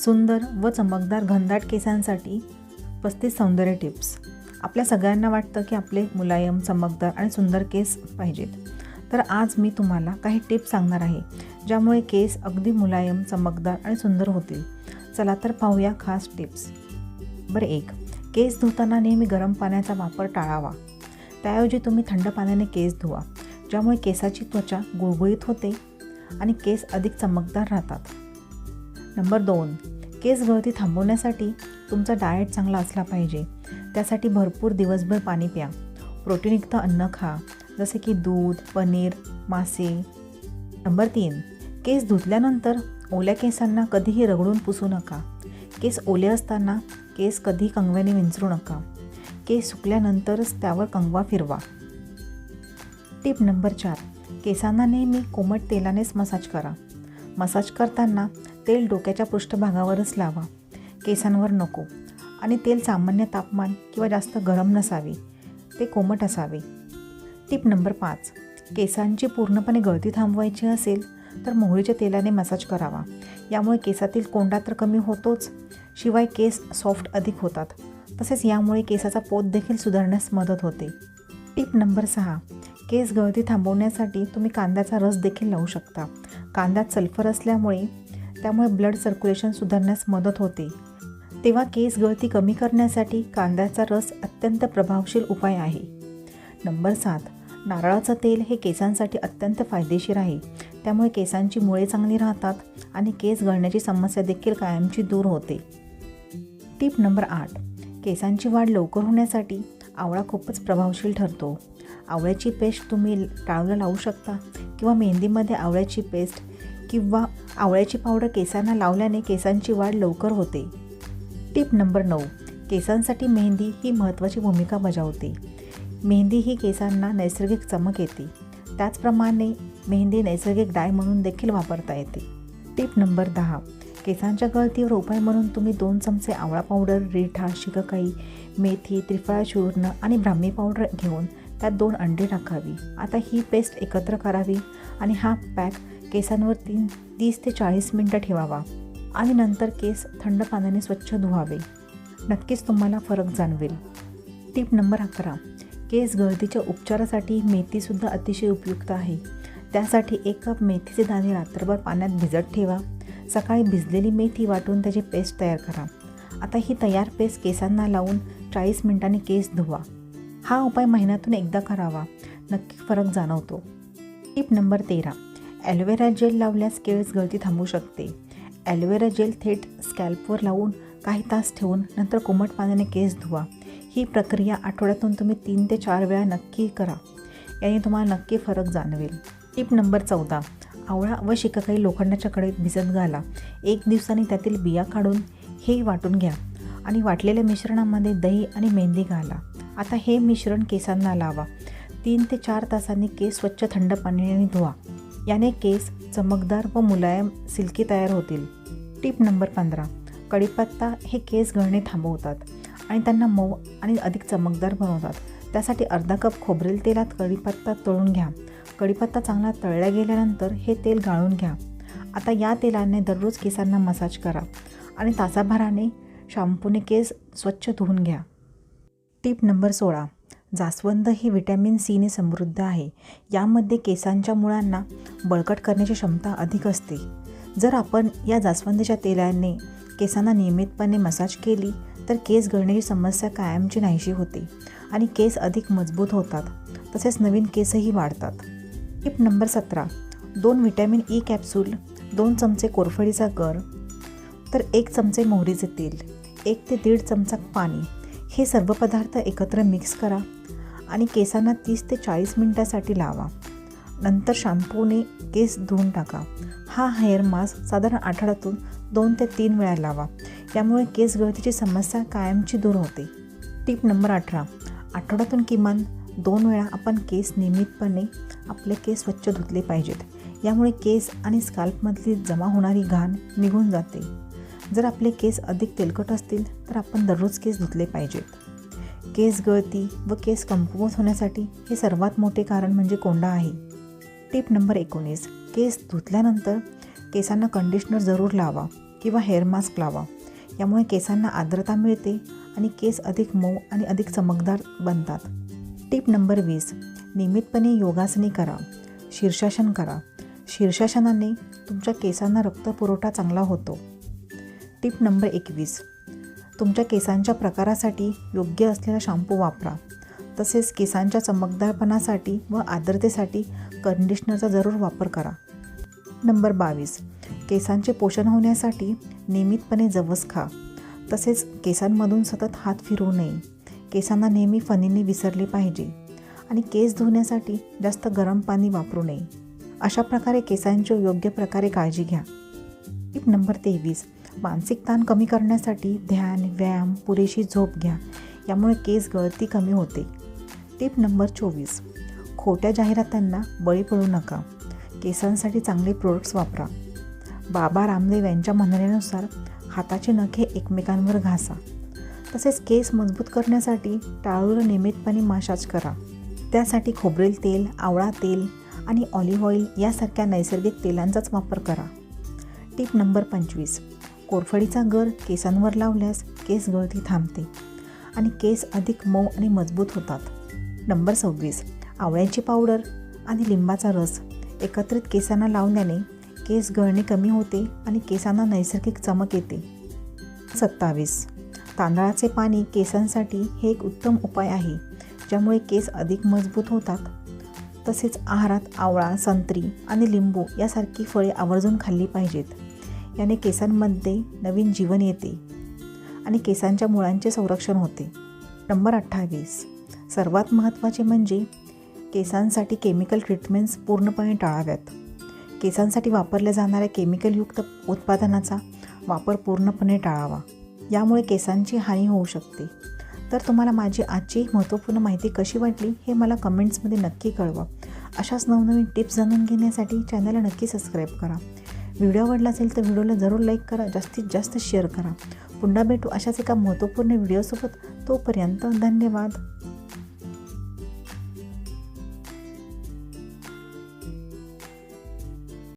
सुंदर व चमकदार घनदाट केसांसाठी पस्तीस सौंदर्य टिप्स. आपल्या सगळ्यांना वाटतं की आपले मुलायम चमकदार आणि सुंदर केस पाहिजेत. तर आज मी तुम्हाला काही टिप्स सांगणार आहे ज्यामुळे केस अगदी मुलायम चमकदार आणि सुंदर होतील. चला तर पाहूया खास टिप्स. बरं एक केस धुताना नेहमी गरम पाण्याचा वापर टाळावा. त्याऐवजी तुम्ही थंड पाण्याने केस धुवा ज्यामुळे केसाची त्वचा गुळगुळीत होते आणि केस अधिक चमकदार राहतात. नंबर दोन केस गळती थांबवण्यासाठी तुमचा डाएट चांगला असला पाहिजे. त्यासाठी भरपूर दिवसभर पाणी प्या. प्रोटीनयुक्त अन्न खा जसे की दूध पनीर मासे. नंबर तीन केस धुतल्यानंतर ओल्या केसांना कधीही रगडून पुसू नका. केस ओले असताना केस कधी कंगव्याने विंचरू नका. केस सुकल्यानंतरच त्यावर कंगवा फिरवा. टिप नंबर चार केसांना नेहमी कोमट तेलानेच मसाज करा. मसाज करताना तेल डोक्याच्या पृष्ठभागावरच लावा. केसांवर नको. आणि तेल सामान्य तापमान किंवा जास्त गरम नसावे. ते कोमट असावे. टिप नंबर पाच. केसांची पूर्णपणे गळती थांबवायची असेल तर मोहरीच्या तेलाने मसाज करावा. यामुळे केसातील कोंडा तर कमी होतोच. शिवाय केस सॉफ्ट अधिक होतात. तसेच यामुळे केसाचा पोत देखील सुधारण्यास मदत होते. टिप नंबर सहा. केस गळती थांबवण्यासाठी तुम्ही कांद्याचा रस देखील लावू शकता. कांद्यात सल्फर असल्यामुळे त्यामुळे ब्लड सर्क्युलेशन सुधारण्यास मदत होते. तेव्हा केस गळती कमी करण्यासाठी कांद्याचा रस अत्यंत प्रभावशील उपाय आहे. नंबर सात नारळाचं तेल हे केसांसाठी अत्यंत फायदेशीर आहे. त्यामुळे केसांची मुळे चांगली राहतात आणि केस गळण्याची समस्या देखील कायमची दूर होते. टिप नंबर आठ केसांची वाढ लवकर होण्यासाठी आवळा खूपच प्रभावशील ठरतो. आवळ्याची पेस्ट तुम्ही टाळूला लावू शकता किंवा मेहंदीमध्ये आवळ्याची पेस्ट किंवा आवळ्याची पावडर केसांना लावल्याने केसांची वाढ लवकर होते. टिप नंबर नऊ. केसांसाठी मेहंदी ही महत्त्वाची भूमिका बजावते. मेहंदी ही केसांना नैसर्गिक चमक येते. त्याचप्रमाणे मेहंदी नैसर्गिक डाय म्हणून देखील वापरता येते. टिप नंबर दहा. केसांच्या गळतीवर उपाय म्हणून तुम्ही दोन चमचे आवळा पावडर रिठा शिककाई मेथी त्रिफळा चूर्ण आणि ब्राह्मी पावडर घेऊन त्यात दोन अंडे टाकावी. आता ही पेस्ट एकत्र करावी आणि हा पॅक केसांवर तीन तीस ते चाळीस मिनटं ठेवावा आणि नंतर केस थंड पाण्याने स्वच्छ धुवावे. नक्कीच तुम्हाला फरक जाणवेल. टिप नंबर अकरा. केस गळतीच्या उपचारासाठी मेथीसुद्धा अतिशय उपयुक्त आहे. त्यासाठी एक कप मेथीचे दाणे रात्रभर पाण्यात भिजत ठेवा. सकाळी भिजलेली मेथी वाटून त्याची पेस्ट तयार करा. आता ही तयार पेस्ट केसांना लावून चाळीस मिनिटांनी केस धुवा. हा उपाय महिन्यातून एकदा करावा. नक्की फरक जाणवतो. टिप नंबर तेरा. ॲलोवेरा जेल लावल्यास केस गळती थांबू शकते. ॲलोवेरा जेल थेट स्कॅल्पवर लावून काही तास ठेवून नंतर कोमट पाण्याने केस धुवा. ही प्रक्रिया आठवड्यातून तुम्ही तीन ते चार वेळा नक्की करा. याने तुम्हाला नक्की फरक जाणवेल. टिप नंबर चौदा. आवळा व शिकाकाई लोखंडाच्या कडेत भिजत घाला. एक दिवसाने त्यातील बिया काढून हे वाटून घ्या. आणि वाटलेल्या मिश्रणामध्ये दही आणि मेहंदी घाला. आता हे मिश्रण केसांना लावा. तीन ते चार तासांनी केस स्वच्छ थंड पाण्याने धुवा. याने केस चमकदार व मुलायम सिल्की तयार होतील. टिप नंबर पंधरा. कढीपत्ता हे केस गळणे थांबवतात आणि त्यांना मऊ आणि अधिक चमकदार बनवतात. त्यासाठी अर्धा कप खोबरेल तेलात कढीपत्ता तळून घ्या. कढीपत्ता चांगला तळल्या गेल्यानंतर हे तेल गाळून घ्या. आता या तेलाने दररोज केसांना मसाज करा आणि तासाभराने शॅम्पूने केस स्वच्छ धुवून घ्या. टीप नंबर सोळा. जास्वंद ही व्हिटॅमिन सीने समृद्ध आहे. यामध्ये केसांच्या मुळांना बळकट करण्याची क्षमता अधिक असते. जर आपण या जास्वंदीच्या तेलाने केसांना नियमितपणे मसाज केली तर केस गळण्याची समस्या कायमची नाहीशी होते आणि केस अधिक मजबूत होतात तसेच नवीन केसही वाढतात. टिप नंबर सतरा. दोन व्हिटॅमिन ई कॅप्सूल दोन चमचे कोरफडीचा गर तर एक चमचे मोहरीचे तेल एक ते दीड चमचा पाणी. हे सर्व पदार्थ एकत्र मिक्स करा. आणि केसांना तीस ते चाळीस मिनटासाठी लावा. नंतर शॅम्पूने केस धुवून टाका. हा हेअर मास्क साधारण आठवड्यातून दोन ते तीन वेळा लावा. यामुळे केस गळतीची समस्या कायमची दूर होते. टीप नंबर अठरा. आठवड्यातून किमान दोन वेळा आपण केस नियमितपणे आपले केस स्वच्छ धुतले पाहिजेत. यामुळे केस आणि स्काल्पमधली जमा होणारी घाण निघून जाते. जर आपले केस अधिक तेलकट असतील तर आपण दररोज केस धुतले पाहिजेत. केस गळती व केस कमकुवत होण्यासाठी हे सर्वात मोठे कारण म्हणजे कोंडा आहे. टिप नंबर एकोणीस. केस धुतल्यानंतर केसांना कंडिशनर जरूर लावा किंवा हेअर मास्क लावा. यामुळे केसांना आर्द्रता मिळते आणि केस अधिक मऊ आणि अधिक चमकदार बनतात. टिप नंबर वीस. नियमितपणे योगासने करा. शीर्षासन करा. शीर्षासनाने तुमच्या केसांना रक्तपुरवठा चांगला होतो. टिप नंबर एकवीस. तुमच्या केसांच्या प्रकारासाठी योग्य असलेला शॅम्पू वापरा. तसेच केसांच्या चमकदारपणासाठी व आर्द्रतेसाठी कंडिशनरचा जरूर वापर करा. नंबर बावीस. केसांचे पोषण होण्यासाठी नियमितपणे जवस खा. तसेच केसांमधून सतत हात फिरवू नये. केसांना नेहमी फणीने विसरले पाहिजे. आणि केस धुण्यासाठी जास्त गरम पाणी वापरू नये. अशा प्रकारे केसांची योग्य प्रकारे काळजी घ्या. टिप नंबर तेवीस. मानसिक ताण कमी करण्यासाठी ध्यान व्यायाम पुरेशी झोप घ्या. यामुळे केस गळती कमी होते. टिप नंबर चोवीस. खोट्या जाहिरातांना बळी पडू नका. केसांसाठी चांगले प्रोडक्ट्स वापरा. बाबा रामदेव यांच्या म्हणण्यानुसार हाताचे नखे एकमेकांवर घासा. तसेच केस मजबूत करण्यासाठी टाळूर नियमितपणे मसाज करा. त्यासाठी खोबरेल तेल आवळा तेल आणि ऑलिव्ह ऑइल यासारख्या नैसर्गिक तेलांचाच वापर करा. टीप नंबर पंचवीस. कोरफडीचा गर केसांवर लावल्यास केस गळती थांबते आणि केस अधिक मऊ आणि मजबूत होतात. नंबर सव्वीस. आवळ्याची पावडर आणि लिंबाचा रस. एकत्रित केसांना लावल्याने केस गळणे कमी होते आणि केसांना नैसर्गिक चमक येते. सत्तावीस. तांदळाचे पाणी केसांसाठी हे एक उत्तम उपाय आहे ज्यामुळे केस अधिक मजबूत होतात. तसेच आहारात आवळा संत्री आणि लिंबू यासारखी फळे आवर्जून खाल्ली पाहिजेत. याने केसांमध्ये नवीन जीवन येते आणि केसांच्या मुळांचे संरक्षण होते. नंबर अठ्ठावीस. सर्वात महत्त्वाचे म्हणजे केसांसाठी केमिकल ट्रीटमेंट्स पूर्णपणे टाळाव्यात. केसांसाठी वापरल्या जाणाऱ्या केमिकलयुक्त उत्पादनाचा वापर पूर्णपणे टाळावा. यामुळे केसांची हानी होऊ शकते. तर तुम्हाला माझी आजची महत्त्वपूर्ण माहिती कशी वाटली हे मला कमेंट्समध्ये नक्की कळवा. अशाच नवनवीन टिप्स जाणून घेण्यासाठी चॅनलला नक्की सबस्क्राईब करा. व्हिडिओ आवडला असेल तर व्हिडिओला जरूर लाईक करा जास्तीत जास्त शेअर करा. पुन्हा भेटू अशाच एका महत्त्वपूर्ण व्हिडिओसोबत तोपर्यंत धन्यवाद.